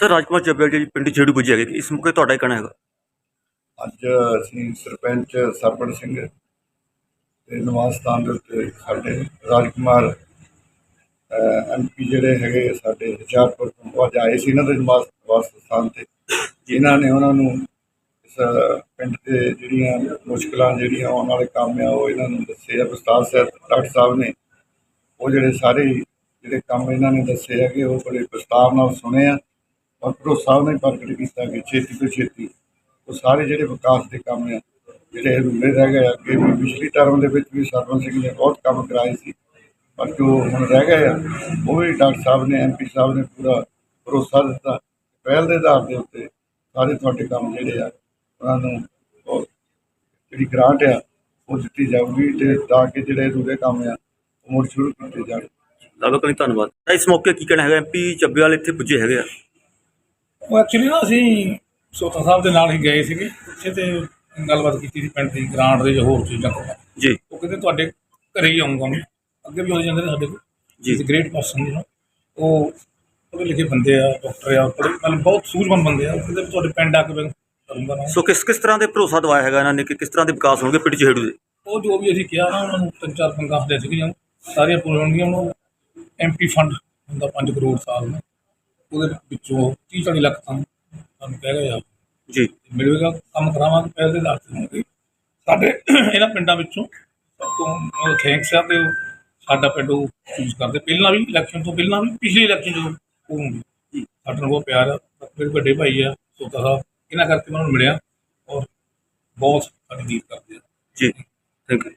Sir ਰਾਜਕੁਮਾਰ ਚੱਬੇਵਾਲ ਜੀ ਪਿੰਡ ਛੇੜੂ ਪੁੱਜੇ ਹੈਗੇ। ਇਸ ਮੌਕੇ ਤੁਹਾਡਾ ਕੀ ਕਹਿਣਾ ਹੈਗਾ। ਅੱਜ ਅਸੀਂ ਸਰਪੰਚ ਸਰਪੰਚ ਸਿੰਘ ਦੇ ਨਿਵਾਸ ਸਥਾਨ ਦੇ ਉੱਤੇ ਸਾਡੇ ਰਾਜਕੁਮਾਰ ਐਮਪੀ ਜਿਹੜੇ ਹੈਗੇ ਸਾਡੇ ਹੁਸ਼ਿਆਰਪੁਰ ਤੋਂ ਅੱਜ ਆਏ ਸੀ ਇਹਨਾਂ ਦੇ ਨਿਵਾਸ ਨਿਵਾਸ ਸਥਾਨ ਤੇ। ਜਿਨ੍ਹਾਂ ਨੇ ਉਹਨਾਂ ਨੂੰ ਇਸ ਪਿੰਡ ਦੇ ਜਿਹੜੀਆਂ ਮੁਸ਼ਕਲਾਂ ਜਿਹੜੀਆਂ ਆਉਣ ਵਾਲੇ ਕੰਮ ਆ ਉਹ ਇਹਨਾਂ ਨੂੰ ਦੱਸੇ ਆ। ਉਸਤਾਦ ਸਾਹਿਬ ਡਾਕਟਰ ਸਾਹਿਬ ਨੇ ਉਹ ਜਿਹੜੇ ਸਾਰੇ ਹੀ ਜਿਹੜੇ ਕੰਮ ਇਹਨਾਂ ਨੇ ਦੱਸੇ ਹੈਗੇ ਉਹ ਬੜੇ ਵਿਸਤਾਰ ਨਾਲ ਸੁਣੇ ਆ। ਔਰ ਭਰੋਸਾ ਉਹਨਾਂ ਨੇ ਪ੍ਰਗਟ ਕੀਤਾ ਕਿ ਛੇਤੀ ਤੋਂ ਛੇਤੀ ਉਹ ਸਾਰੇ ਜਿਹੜੇ ਵਿਕਾਸ ਦੇ ਕੰਮ ਆ ਜਿਹੜੇ ਅਧੂਰੇ ਰਹਿ ਗਏ ਆ, ਅੱਗੇ ਵੀ ਪਿਛਲੀ ਟਰਮ ਦੇ ਵਿੱਚ ਵੀ ਸਰਪੰਚ ਸਿੰਘ ਨੇ ਬਹੁਤ ਕੰਮ ਕਰਾਏ ਸੀ ਪਰ ਜੋ ਹੁਣ ਰਹਿ ਗਏ ਆ ਉਹ ਵੀ ਡਾਕਟਰ ਸਾਹਿਬ ਨੇ ਐਮਪੀ ਸਾਹਿਬ ਨੇ ਪੂਰਾ ਭਰੋਸਾ ਦਿੱਤਾ। ਪਹਿਲ ਦੇ ਆਧਾਰ ਦੇ ਉੱਤੇ ਸਾਰੇ ਤੁਹਾਡੇ ਕੰਮ ਜਿਹੜੇ ਆ ਉਹਨਾਂ ਨੂੰ ਜਿਹੜੀ ਗ੍ਰਾਂਟ ਆ ਉਹ ਦਿੱਤੀ ਜਾਊਗੀ ਤੇ ਤਾਂ ਕਿ ਜਿਹੜੇ ਅਧੂਰੇ ਕੰਮ ਆ ਉਹ ਮੁੜ ਸ਼ੁਰੂ ਕੀਤੇ ਜਾਣ। ਲਾਗਾ ਕਲੀ ਧੰਨਵਾਦ। ਇਸ ਮੌਕੇ ਕੀ ਕਹਿਣਾ ਹੈਗਾ? ਐਮਪੀ ਚੱਬੇਵਾਲ ਇੱਥੇ ਪੁੱਜੇ ਹੈਗੇ ਆ। ਉਹ ਐਕਚੁਅਲੀ ਨਾ ਅਸੀਂ ਸੋਤਾ ਸਾਹਿਬ ਦੇ ਨਾਲ ਹੀ ਗਏ ਸੀਗੇ ਉੱਥੇ ਤੇ ਗੱਲਬਾਤ ਕੀਤੀ ਸੀ ਪਿੰਡ ਦੀ ਗ੍ਰਾਂਟ ਦੇ ਜਾਂ ਹੋਰ ਚੀਜ਼ਾਂ ਕੋਲ ਜੀ। ਉਹ ਕਹਿੰਦੇ ਤੁਹਾਡੇ ਘਰੇ ਹੀ ਆਉਂਗਾ ਮੈਂ। ਅੱਗੇ ਵੀ ਆਉਂਦੇ ਜਾਂਦੇ ਨੇ ਸਾਡੇ ਕੋਲ। ਜੀ। ਜੀ ਗ੍ਰੇਟ ਪਰਸਨ ਨੇ ਉਹ ਪੜ੍ਹੇ ਲਿਖੇ ਬੰਦੇ ਆ ਡਾਕਟਰ ਆ ਬੜੇ ਮਤਲਬ ਬਹੁਤ ਸੂਝਵਾਨ ਬੰਦੇ ਆ। ਉਹ ਕਹਿੰਦੇ ਵੀ ਤੁਹਾਡੇ ਪਿੰਡ ਆ ਕੇ ਮੈਂ ਕਰੂੰਗਾ ਨਾ। ਸੋ ਕਿਸ ਕਿਸ ਤਰ੍ਹਾਂ ਦੇ ਭਰੋਸਾ ਦਵਾਇਆ ਹੈਗਾ ਇਹਨਾਂ ਨੇ ਕਿ ਕਿਸ ਤਰ੍ਹਾਂ ਦੇ ਵਿਕਾਸ ਹੋਣਗੇ ਪਿੰਡ ਛੇੜੂ ਦੇ? ਉਹ ਜੋ ਵੀ ਅਸੀਂ ਕਿਹਾ ਨਾ ਉਹਨਾਂ ਨੂੰ ਤਿੰਨ ਚਾਰ ਪੰਗਾਂ ਦੇ ਸੀਗੀਆਂ। ਸਾਰੀਆਂ ਪੂਰੀਆਂ ਹੋਣਗੀਆਂ ਉਹਨੂੰ ਐਮਪੀ ਫੰਡ ਹੁੰਦਾ 5 ਕਰੋੜ ਸਾਲ ਦਾ ਉਹਦੇ ਵਿੱਚੋਂ 30 40 ਲੱਖ ਤਾਂ ਸਾਨੂੰ ਕਹਿ ਗਏ ਆ ਜੀ। ਮਿਲੇਗਾ ਕੰਮ ਕਰਾਵਾਂਗੇ ਪਹਿਲ ਦੇ ਤੇ ਹੋਣਗੇ ਸਾਡੇ ਇਹਨਾਂ ਪਿੰਡਾਂ ਵਿੱਚੋਂ ਸਭ ਤੋਂ ਥੈਂਕਸ ਆ ਤੇ ਉਹ ਸਾਡਾ ਪਿੰਡ ਉਹ ਚੂਜ਼ ਕਰਦੇ। ਪਹਿਲਾਂ ਵੀ ਇਲੈਕਸ਼ਨ ਤੋਂ ਪਹਿਲਾਂ ਵੀ ਪਿਛਲੀ ਇਲੈਕਸ਼ਨ ਜਦੋਂ ਉਹ ਹੁੰਦੀ ਜੀ। ਸਾਡੇ ਬਹੁਤ ਪਿਆਰ ਆ। ਮੇਰੇ ਵੱਡੇ ਭਾਈ ਆ ਸੋਤਾ ਸਾਹਿਬ ਇਹਨਾਂ ਕਰਕੇ ਮੈਂ ਉਹਨਾਂ ਨੂੰ ਮਿਲਿਆ ਔਰ ਬਹੁਤ ਸਾਡੀ ਦੀਪ ਕਰਦੇ ਆ। ਜੀ ਥੈਂਕ ਯੂ